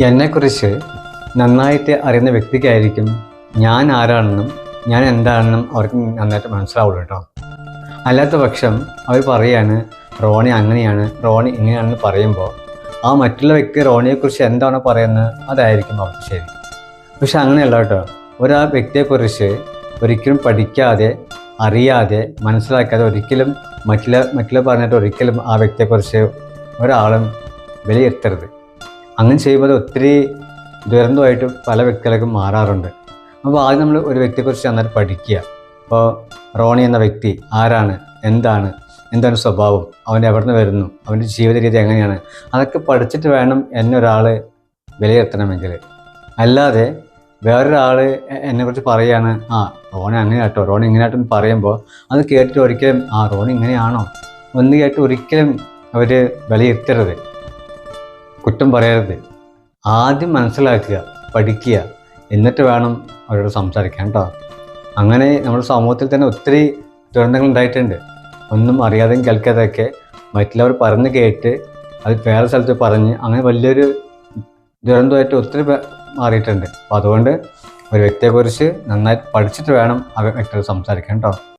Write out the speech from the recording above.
എന്നെക്കുറിച്ച് നന്നായിട്ട് അറിയുന്ന വ്യക്തിക്കായിരിക്കും ഞാൻ ആരാണെന്നും ഞാൻ എന്താണെന്നും അവർക്ക് നന്നായിട്ട് മനസ്സിലാവുള്ളൂ കേട്ടോ. അല്ലാത്ത പക്ഷം അവർ പറയാണ് റോണി അങ്ങനെയാണ് റോണി ഇങ്ങനെയാണെന്ന് പറയുമ്പോൾ ആ മറ്റുള്ള വ്യക്തി റോണിയെക്കുറിച്ച് എന്താണോ പറയുന്നത് അതായിരിക്കും അവർക്ക് ശരി. പക്ഷെ അങ്ങനെയല്ല കേട്ടോ. ഒരാ വ്യക്തിയെക്കുറിച്ച് ഒരിക്കലും പഠിക്കാതെ അറിയാതെ മനസ്സിലാക്കാതെ ഒരിക്കലും മറ്റുള്ള മറ്റുള്ള പറഞ്ഞിട്ട് ഒരിക്കലും ആ വ്യക്തിയെക്കുറിച്ച് ഒരാളും വിലയിരുത്തരുത്. അങ്ങനെ ചെയ്യുമ്പോൾ ഒത്തിരി ദുരന്തമായിട്ട് പല വ്യക്തികളൊക്കെ മാറാറുണ്ട്. അപ്പോൾ ആദ്യം നമ്മൾ ഒരു വ്യക്തിയെക്കുറിച്ച് നന്നായിട്ട് പഠിക്കുക. ഇപ്പോൾ റോണി എന്ന വ്യക്തി ആരാണ്? എന്താണ്? എന്താണ് സ്വഭാവം? അവൻ എവിടെ നിന്ന് വരുന്നു? അവന്റെ ജീവിത രീതി എങ്ങനെയാണ്? അതൊക്കെ പഠിച്ചിട്ട് വേണം എന്നെ വിലയിരുത്തണമെങ്കിൽ. അല്ലാതെ വേറൊരാൾ എന്നെക്കുറിച്ച് പറയുകയാണ് ആ റോണി അങ്ങനെ ആട്ടോ റോണി ഇങ്ങനെ ആട്ടോ എന്ന് പറയുമ്പോൾ അത് കേട്ടിട്ട് ഒരിക്കലും ആ റോണി ഇങ്ങനെയാണോ? ഒന്ന് കേട്ട് ഒരിക്കലും അവർ വിലയിരുത്തരുത്. കുറ്റം പറയരുത്. ആദ്യം മനസ്സിലാക്കുക പഠിക്കുക എന്നിട്ട് വേണം അവരോട് സംസാരിക്കാൻ കേട്ടോ അങ്ങനെ നമ്മുടെ സമൂഹത്തിൽ തന്നെ ഒത്തിരി ദുരന്തങ്ങൾ ഉണ്ടായിട്ടുണ്ട്. ഒന്നും അറിയാതെയും കേൾക്കാതെയൊക്കെ മറ്റുള്ളവർ പറഞ്ഞ് കേട്ട് അത് വേറെ സ്ഥലത്ത് പറഞ്ഞ് അങ്ങനെ വലിയൊരു ദുരന്തമായിട്ട് ഒത്തിരി മാറിയിട്ടുണ്ട്. അപ്പോൾ അതുകൊണ്ട് ഒരു വ്യക്തിയെക്കുറിച്ച് നന്നായി പഠിച്ചിട്ട് വേണം ആ വ്യക്തിയോട് സംസാരിക്കാൻ കേട്ടോ